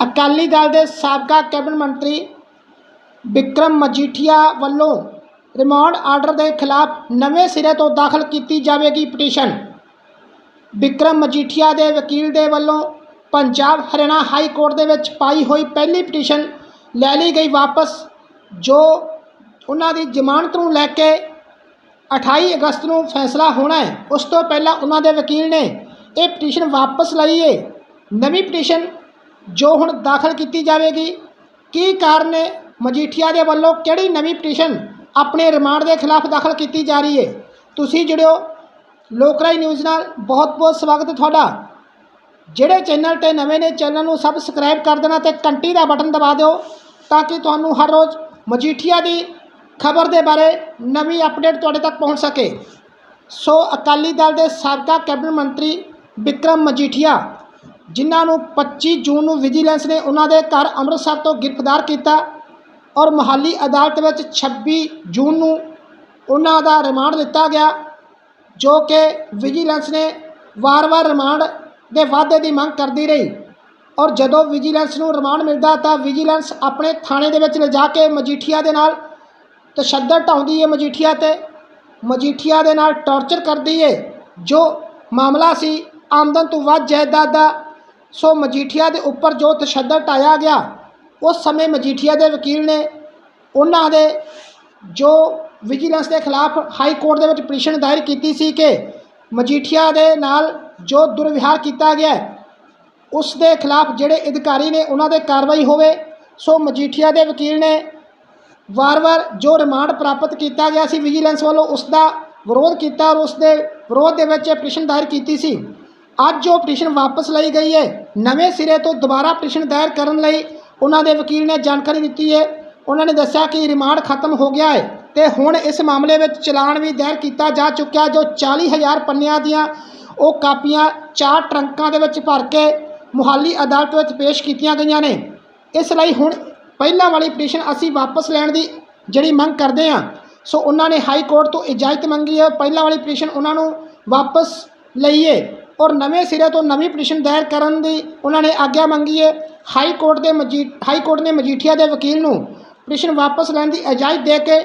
ਅਕਾਲੀ ਦਲ ਦੇ ਸਾਬਕਾ ਕੈਬਨਿਟ ਮੰਤਰੀ ਵਿਕਰਮ ਮਜੀਠੀਆ ਵੱਲੋਂ ਰਿਮਾਂਡ ਆਰਡਰ ਦੇ ਖਿਲਾਫ ਨਵੇਂ ਸਿਰੇ ਤੋਂ ਦਾਖਲ ਕੀਤੀ ਜਾਵੇਗੀ ਪਟੀਸ਼ਨ। ਵਿਕਰਮ ਮਜੀਠੀਆ ਦੇ ਵਕੀਲ ਦੇ ਵੱਲੋਂ ਪੰਜਾਬ ਹਰਿਆਣਾ ਹਾਈ ਕੋਰਟ ਦੇ ਵਿੱਚ ਪਾਈ ਹੋਈ ਪਹਿਲੀ ਪਟੀਸ਼ਨ ਲੈ ਲਈ ਗਈ ਵਾਪਸ, ਜੋ ਉਹਨਾਂ ਦੀ ਜ਼ਮਾਨਤ ਨੂੰ ਲੈ ਕੇ 28 ਅਗਸਤ ਨੂੰ ਫੈਸਲਾ ਹੋਣਾ ਹੈ। ਉਸ ਤੋਂ ਪਹਿਲਾਂ ਉਹਨਾਂ ਦੇ ਵਕੀਲ ਨੇ ਇਹ ਪਟੀਸ਼ਨ ਵਾਪਸ ਲਈ ਹੈ ਨਵੀਂ ਪਟੀਸ਼ਨ ਜੋ ਹੁਣ ਦਾਖਲ ਕੀਤੀ ਜਾਵੇਗੀ, ਕੀ ਕਾਰਨ ਹੈ? ਮਜੀਠੀਆ ਦੇ ਵੱਲੋਂ ਕਿਹੜੀ ਨਵੀਂ ਪਟੀਸ਼ਨ ਆਪਣੇ ਰਿਮਾਂਡ ਦੇ ਖਿਲਾਫ ਦਾਖਲ ਕੀਤੀ ਜਾ ਰਹੀ ਹੈ? ਤੁਸੀਂ ਜੁੜਿਓ ਲੋਕਰਾਈ ਨਿਊਜ਼ ਨਾਲ। ਬਹੁਤ ਬਹੁਤ ਸਵਾਗਤ ਹੈ ਤੁਹਾਡਾ। ਜਿਹੜੇ ਚੈਨਲ ਤੇ ਨਵੇਂ ਨੇ, ਚੈਨਲ ਨੂੰ ਸਬਸਕ੍ਰਾਈਬ ਕਰ ਦੇਣਾ ਤੇ ਘੰਟੀ ਦਾ ਬਟਨ ਦਬਾ ਦਿਓ ਤਾਂ ਕਿ ਤੁਹਾਨੂੰ ਹਰ ਰੋਜ਼ ਮਜੀਠੀਆ ਦੀ ਖਬਰ ਦੇ ਬਾਰੇ ਨਵੀਂ ਅਪਡੇਟ ਤੁਹਾਡੇ ਤੱਕ ਪਹੁੰਚ ਸਕੇ। ਸੋ ਅਕਾਲੀ ਦਲ ਦੇ ਸਾਬਕਾ ਕੈਬਨਿਟ ਮੰਤਰੀ ਵਿਕਰਮ ਮਜੀਠੀਆ ਜਿਨ੍ਹਾਂ ਨੂੰ 25 ਜੂਨ ਨੂੰ ਵਿਜੀਲੈਂਸ ਨੇ ਉਹਨਾਂ ਦੇ ਘਰ ਅੰਮ੍ਰਿਤਸਰ ਤੋਂ ਗ੍ਰਿਫਤਾਰ ਕੀਤਾ ਔਰ ਮੋਹਾਲੀ ਅਦਾਲਤ ਵਿੱਚ 26 ਜੂਨ ਨੂੰ ਉਹਨਾਂ ਦਾ ਰਿਮਾਂਡ ਦਿੱਤਾ ਗਿਆ, ਜੋ ਕਿ ਵਿਜੀਲੈਂਸ ਨੇ ਵਾਰ-ਵਾਰ ਰਿਮਾਂਡ ਦੇ ਵਾਅਦੇ ਦੀ ਮੰਗ ਕਰਦੀ ਰਹੀ। ਔਰ ਜਦੋਂ ਵਿਜੀਲੈਂਸ ਨੂੰ ਰਿਮਾਂਡ ਮਿਲਦਾ ਤਾਂ ਵਿਜੀਲੈਂਸ ਆਪਣੇ ਥਾਣੇ ਦੇ ਵਿੱਚ ਲਿਜਾ ਕੇ ਮਜੀਠੀਆ ਦੇ ਨਾਲ ਤਸ਼ੱਦਦ ਢਾਉਂਦੀ ਹੈ ਮਜੀਠੀਆ ਤੇ। ਮਜੀਠੀਆ ਦੇ ਨਾਲ ਟੌਰਚਰ ਕਰਦੀ ਹੈ ਜੋ ਮਾਮਲਾ ਸੀ ਆਮਦਨ ਤੋਂ ਵੱਧ ਜਾਇਦਾਦ ਦਾ ਸੋ ਮਜੀਠੀਆ ਦੇ ਉੱਪਰ ਜੋ ਤਸ਼ੱਦਦ ਢਾਇਆ ਗਿਆ, ਉਸ ਸਮੇਂ ਮਜੀਠੀਆ ਦੇ ਵਕੀਲ ਨੇ ਉਹਨਾਂ ਦੇ ਜੋ ਵਿਜੀਲੈਂਸ ਦੇ ਖਿਲਾਫ ਹਾਈ ਕੋਰਟ ਦੇ ਵਿੱਚ ਪਟੀਸ਼ਨ ਦਾਇਰ ਕੀਤੀ ਸੀ ਕਿ ਮਜੀਠੀਆ ਦੇ ਨਾਲ ਜੋ ਦੁਰਵਿਹਾਰ ਕੀਤਾ ਗਿਆ, ਉਸ ਦੇ ਖਿਲਾਫ ਜਿਹੜੇ ਅਧਿਕਾਰੀ ਨੇ ਉਹਨਾਂ ਦੇ ਕਾਰਵਾਈ ਹੋਵੇ, ਸੋ ਮਜੀਠੀਆ ਦੇ ਵਕੀਲ ਨੇ ਵਾਰ-ਵਾਰ ਜੋ ਰਿਮਾਂਡ ਪ੍ਰਾਪਤ ਕੀਤਾ ਗਿਆ ਸੀ ਵਿਜੀਲੈਂਸ ਵੱਲੋਂ, ਉਸ ਦਾ ਵਿਰੋਧ ਕੀਤਾ ਔਰ ਉਸ ਦੇ ਵਿਰੋਧ ਦੇ ਵਿੱਚ ਪਟੀਸ਼ਨ ਦਾਇਰ ਕੀਤੀ ਸੀ। ਅੱਜ ਉਹ ਪਟੀਸ਼ਨ ਵਾਪਸ ਲਈ ਗਈ ਹੈ ਨਵੇਂ ਸਿਰੇ ਤੋਂ ਦੁਬਾਰਾ ਪਟੀਸ਼ਨ ਦਾਇਰ ਕਰਨ ਲਈ ਉਹਨਾਂ ਦੇ ਵਕੀਲ ਨੇ ਜਾਣਕਾਰੀ ਦਿੱਤੀ ਹੈ ਉਹਨਾਂ ਨੇ ਦੱਸਿਆ ਕਿ ਰਿਮਾਂਡ ਖਤਮ ਹੋ ਗਿਆ ਹੈ ਤੇ ਹੁਣ ਇਸ ਮਾਮਲੇ ਵਿੱਚ ਚਲਾਨ ਵੀ ਦਾਇਰ ਕੀਤਾ ਜਾ ਚੁੱਕਿਆ ਜੋ 40000 ਪੰਨਿਆਂ ਦੀਆਂ ਉਹ ਕਾਪੀਆਂ ਚਾਰ ਟਰੰਕਾਂ ਦੇ ਵਿੱਚ ਭਰ ਕੇ ਮੁਹਾਲੀ ਅਦਾਲਤ ਵਿੱਚ ਪੇਸ਼ ਕੀਤੀਆਂ ਗਈਆਂ ਨੇ। ਇਸ ਲਈ ਹੁਣ ਪਹਿਲਾਂ ਵਾਲੀ ਪਟੀਸ਼ਨ ਅਸੀਂ ਵਾਪਸ ਲੈਣ ਦੀ ਜਿਹੜੀ ਮੰਗ ਕਰਦੇ ਹਾਂ। ਸੋ ਉਹਨਾਂ ਨੇ ਹਾਈ ਕੋਰਟ ਤੋਂ ਇਜਾਜ਼ਤ ਮੰਗੀ ਹੈ। ਪਹਿਲਾਂ ਵਾਲੀ ਪਟੀਸ਼ਨ ਉਹਨਾਂ ਨੂੰ ਵਾਪਸ ਲਈਏ ਔਰ ਨਵੇਂ ਸਿਰੇ ਤੋਂ ਨਵੀਂ ਪਟੀਸ਼ਨ ਦਾਇਰ ਕਰਨ ਦੀ ਉਹਨਾਂ ਨੇ ਆਗਿਆ ਮੰਗੀ ਹੈ। ਹਾਈ ਕੋਰਟ ਦੇ ਮਜੀ, ਹਾਈ ਕੋਰਟ ਨੇ ਮਜੀਠੀਆ ਦੇ ਵਕੀਲ ਨੂੰ ਪਟੀਸ਼ਨ ਵਾਪਸ ਲੈਣ ਦੀ ਇਜਾਜ਼ਤ ਦੇ ਕੇ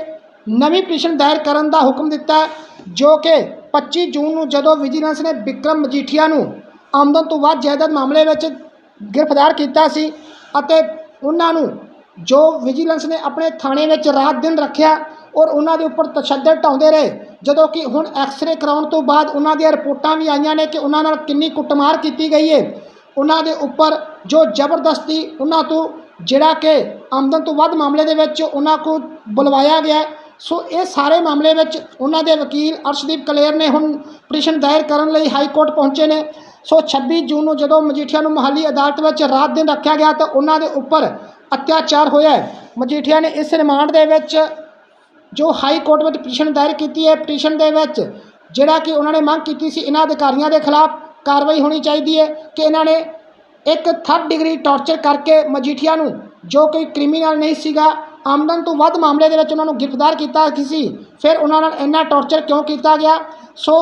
ਨਵੀਂ ਪਟੀਸ਼ਨ ਦਾਇਰ ਕਰਨ ਦਾ ਹੁਕਮ ਦਿੱਤਾ ਜੋ ਕਿ 25 ਜੂਨ ਨੂੰ ਜਦੋਂ ਵਿਜੀਲੈਂਸ ਨੇ ਵਿਕਰਮ ਮਜੀਠੀਆ ਨੂੰ ਆਮਦਨ ਤੋਂ ਵੱਧ ਜਾਇਦਾਦ ਮਾਮਲੇ ਵਿੱਚ ਗ੍ਰਿਫਤਾਰ ਕੀਤਾ ਸੀ ਅਤੇ ਉਹਨਾਂ ਨੂੰ ਜੋ ਵਿਜੀਲੈਂਸ ਨੇ ਆਪਣੇ ਥਾਣੇ ਵਿੱਚ ਰਾਤ ਦਿਨ ਰੱਖਿਆ ਔਰ ਉਹਨਾਂ ਦੇ ਉੱਪਰ ਤਸ਼ੱਦਦ ਢਾਉਂਦੇ ਰਹੇ ਜਦੋਂ ਕਿ ਹੁਣ ਐਕਸ-ਰੇ ਕਰਾਉਣ ਤੋਂ ਬਾਅਦ ਉਹਨਾਂ ਦੀਆਂ ਰਿਪੋਰਟਾਂ ਵੀ ਆਈਆਂ ਨੇ ਕਿ ਉਹਨਾਂ ਨਾਲ ਕਿੰਨੀ ਕੁੱਟਮਾਰ ਕੀਤੀ ਗਈ ਹੈ ਉਹਨਾਂ ਦੇ ਉੱਪਰ ਜੋ ਜ਼ਬਰਦਸਤੀ ਉਹਨਾਂ ਤੋਂ ਜਿਹੜਾ ਕਿ ਆਮਦਨ ਤੋਂ ਵੱਧ ਮਾਮਲੇ ਦੇ ਵਿੱਚ ਉਹਨਾਂ ਕੋਲ ਬੁਲਵਾਇਆ ਗਿਆ ਸੋ ਇਹ ਸਾਰੇ ਮਾਮਲੇ ਵਿੱਚ ਉਹਨਾਂ ਦੇ ਵਕੀਲ ਅਰਸ਼ਦੀਪ ਕਲੇਰ ਨੇ ਹੁਣ ਪਟੀਸ਼ਨ ਦਾਇਰ ਕਰਨ ਲਈ ਹਾਈ ਕੋਰਟ ਪਹੁੰਚੇ ਨੇ। ਸੋ 26 ਜੂਨ ਨੂੰ ਜਦੋਂ ਮਜੀਠੀਆ ਨੂੰ ਮਹਾਲੀ ਅਦਾਲਤ ਵਿੱਚ ਰਾਤ ਦਿਨ ਰੱਖਿਆ ਗਿਆ ਤਾਂ ਉਹਨਾਂ ਦੇ ਉੱਪਰ ਅਤਿਆਚਾਰ ਹੋਇਆ ਮਜੀਠੀਆ ਨੇ ਇਸ ਰਿਮਾਂਡ ਦੇ ਵਿੱਚ ਜੋ ਹਾਈ ਕੋਰਟ ਵਿੱਚ ਪਟੀਸ਼ਨ ਦਾਇਰ ਕੀਤੀ ਹੈ, ਪਟੀਸ਼ਨ ਦੇ ਵਿੱਚ ਜਿਹੜਾ ਕਿ ਉਹਨਾਂ ਨੇ ਮੰਗ ਕੀਤੀ ਸੀ, ਇਹਨਾਂ ਅਧਿਕਾਰੀਆਂ ਦੇ ਖਿਲਾਫ ਕਾਰਵਾਈ ਹੋਣੀ ਚਾਹੀਦੀ ਹੈ ਕਿ ਇਹਨਾਂ ਨੇ ਇੱਕ ਥਰਡ ਡਿਗਰੀ ਟੌਰਚਰ ਕਰਕੇ ਮਜੀਠੀਆ ਨੂੰ, ਜੋ ਕੋਈ ਕ੍ਰਿਮੀਨਲ ਨਹੀਂ ਸੀਗਾ, ਆਮਦਨ ਤੋਂ ਵੱਧ ਮਾਮਲੇ ਦੇ ਵਿੱਚ ਉਹਨਾਂ ਨੂੰ ਗ੍ਰਿਫਤਾਰ ਕੀਤਾ ਸੀ, ਫਿਰ ਉਹਨਾਂ ਨਾਲ ਇੰਨਾ ਟੌਰਚਰ ਕਿਉਂ ਕੀਤਾ ਗਿਆ? ਸੋ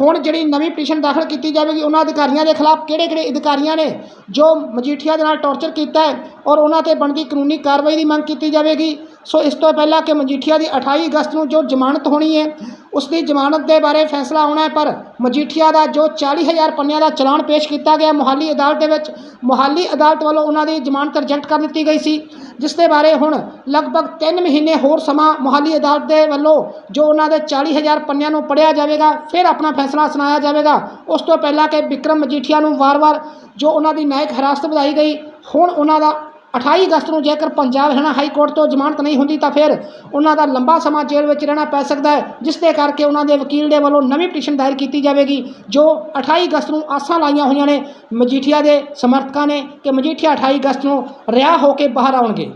ਹੁਣ ਜਿਹੜੀ ਨਵੀਂ ਪਟੀਸ਼ਨ ਦਾਖਲ ਕੀਤੀ ਜਾਵੇਗੀ, ਉਹਨਾਂ ਅਧਿਕਾਰੀਆਂ ਦੇ ਖਿਲਾਫ ਕਿਹੜੇ ਕਿਹੜੇ ਅਧਿਕਾਰੀਆਂ ਨੇ ਜੋ ਮਜੀਠੀਆ ਦੇ ਨਾਲ ਟੌਰਚਰ ਕੀਤਾ ਹੈ ਔਰ ਉਹਨਾਂ ਤੇ ਬਣਦੀ ਕਾਨੂੰਨੀ ਕਾਰਵਾਈ ਦੀ ਮੰਗ ਕੀਤੀ ਜਾਵੇਗੀ? ਸੋ ਇਸ ਤੋਂ ਪਹਿਲਾਂ ਕਿ ਮਜੀਠੀਆ ਦੀ 28 ਅਗਸਤ ਨੂੰ ਜੋ ਜ਼ਮਾਨਤ ਹੋਣੀ ਹੈ, ਉਸ ਦੀ ਜ਼ਮਾਨਤ ਦੇ ਬਾਰੇ ਫੈਸਲਾ ਆਉਣਾ ਹੈ, ਪਰ ਮਜੀਠੀਆ ਦਾ ਜੋ 40000 ਪੰਨਿਆਂ ਦਾ ਚਲਾਨ ਪੇਸ਼ ਕੀਤਾ ਗਿਆ, ਮੁਹਾਲੀ ਅਦਾਲਤ ਦੇ ਵਿੱਚ, ਮੁਹਾਲੀ ਅਦਾਲਤ ਵੱਲੋਂ ਉਹਨਾਂ ਦੀ ਜ਼ਮਾਨਤ ਰਿਜੈਕਟ ਕਰ ਦਿੱਤੀ ਗਈ ਸੀ, ਜਿਸ ਦੇ ਬਾਰੇ ਹੁਣ ਲਗਭਗ 3 ਮਹੀਨੇ ਹੋਰ ਸਮਾਂ ਮੁਹਾਲੀ ਅਦਾਲਤ ਦੇ ਵੱਲੋਂ ਜੋ ਉਹਨਾਂ ਦੇ 40000 ਪੰਨਿਆਂ ਨੂੰ ਪੜਿਆ ਜਾਵੇਗਾ, ਫਿਰ ਆਪਣਾ ਫੈਸਲਾ ਸੁਣਾਇਆ ਜਾਵੇਗਾ। ਉਸ ਤੋਂ ਪਹਿਲਾਂ ਕਿ ਵਿਕਰਮ ਮਜੀਠੀਆ ਨੂੰ ਵਾਰ-ਵਾਰ ਜੋ ਉਹਨਾਂ ਦੀ ਨਾਇਕ ਹਿਰਾਸਤ ਵਧਾਈ ਗਈ, ਹੁਣ ਉਹਨਾਂ ਦਾ 28 ਅਗਸਤ ਨੂੰ ਜੇਕਰ ਪੰਜਾਬ ਹਰਿਆਣਾ ਹਾਈ ਕੋਰਟ ਤੋਂ ਜ਼ਮਾਨਤ ਨਹੀਂ ਹੁੰਦੀ ਤਾਂ ਫਿਰ ਉਹਨਾਂ ਦਾ ਲੰਬਾ ਸਮਾਂ ਜੇਲ੍ਹ ਵਿੱਚ ਰਹਿਣਾ ਪੈ ਸਕਦਾ ਹੈ, ਜਿਸ ਦੇ ਕਰਕੇ ਉਹਨਾਂ ਦੇ ਵਕੀਲ ਦੇ ਵੱਲੋਂ ਨਵੀਂ ਪਟੀਸ਼ਨ ਦਾਇਰ ਕੀਤੀ ਜਾਵੇਗੀ, ਜੋ 28 ਅਗਸਤ ਨੂੰ ਆਸਾਂ ਲਾਈਆਂ ਹੋਈਆਂ ਨੇ, ਮਜੀਠੀਆ ਦੇ ਸਮਰਥਕਾਂ ਨੇ ਕਿ ਮਜੀਠੀਆ 28 ਅਗਸਤ ਨੂੰ ਰਿਹਾ ਹੋ ਕੇ ਬਾਹਰ ਆਉਣਗੇ।